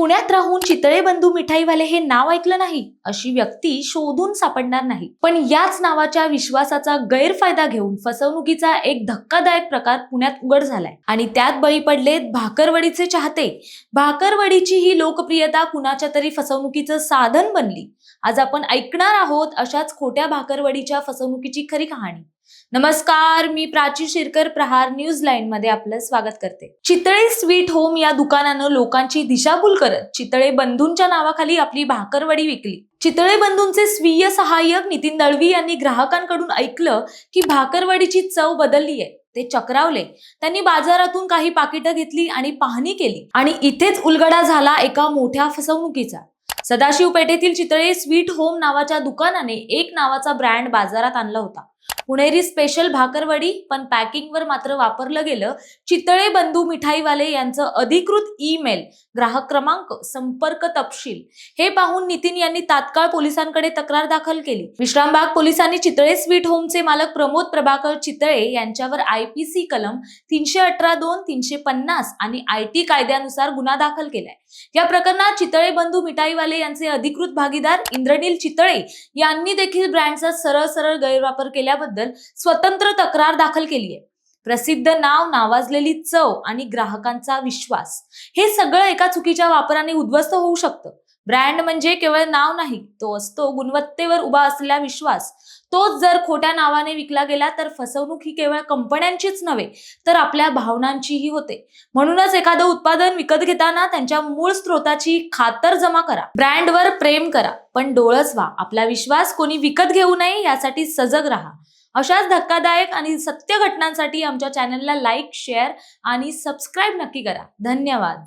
पुण्यात राहून चितळे बंधू मिठाईवाले हे नाव ऐकलं नाही अशी व्यक्ती शोधून सापडणार नाही. पण याच नावाच्या विश्वासाचा गैरफायदा घेऊन फसवणुकीचा एक धक्कादायक प्रकार पुण्यात उघड झालाय. आणि त्यात बळी पडलेत भाकरवडीचे चाहते. भाकरवडीची ही लोकप्रियता कुणाच्या तरी फसवणुकीचं साधन बनली. आज आपण ऐकणार आहोत अशाच खोट्या भाकरवडीच्या फसवणुकीची खरी कहाणी. नमस्कार मी प्राची शिरकर प्रहार न्यूज लाईन मध्ये आपलं स्वागत करते. चितळे स्वीट होम या दुकानानं लोकांची दिशाभूल करत चितळे बंधूंच्या नावाखाली आपली भाकरवडी विकली. चितळे बंधूंचे स्वीय सहाय्यक नितीन दळवी यांनी ग्राहकांकडून ऐकलं की भाकरवडीची चव बदलली आहे ते चक्रावले. त्यांनी बाजारातून काही पाकिटं घेतली आणि पाहणी केली. आणि इथेच उलगडा झाला एका मोठ्या फसवणुकीचा. सदाशिव पेठेतील चितळे स्वीट होम नावाच्या दुकानाने एक नावाचा ब्रँड बाजारात आणला होता. पुणेरी स्पेशल भाकरवडी पण पॅकिंगवर मात्र वापरलं गेलं. चितळे बंधू मिठाईवाले यांचं अधिकृत ईमेल ग्राहक क्रमांक संपर्क तपशील. हे पाहून नितीन यांनी तात्काळ पोलिसांकडे तक्रार दाखल केली. विश्रामबाग पोलिसांनी चितळे स्वीट होमचे मालक प्रमोद प्रभाकर चितळे यांच्यावर आय पी सी कलम तीनशे अठरा दोन तीनशे पन्नास आणि आय टी कायद्यानुसार गुन्हा दाखल केलाय. या प्रकरणात चितळे बंधू मिठाईवाले यांचे अधिकृत भागीदार इंद्रनील चितळे यांनी देखील ब्रँडचा सरळ सरळ गैरवापर केल्याबद्दल स्वतंत्र तक्रार दाखल केली आहे प्रसिद्ध नाव नावाजलेली चव आणि ग्राहकांचा विश्वास हे सगळं एका चुकीच्या वापराने उद्ध्वस्त होऊ शकतं. ब्रँड म्हणजे केवळ नाव नाही तो असतो गुणवत्तेवर उभा असलेला विश्वास. तोच जर खोट्या नावाने विकला गेला तर फसवणूक ही केवळ कंपन्यांचीच नव्हे तर आपल्या भावनांचीही होते. म्हणूनच एखादं उत्पादन विकत घेताना त्यांच्या मूळ स्त्रोताची खातर जमा करा. ब्रँडवर प्रेम करा पण डोळस व्हा. आपला विश्वास कोणी विकत घेऊ नये यासाठी सजग राहा. अशाच धक्कादायक आणि सत्य घटनांसाठी आमच्या चॅनलला लाईक शेअर आणि सबस्क्राईब नक्की करा. धन्यवाद.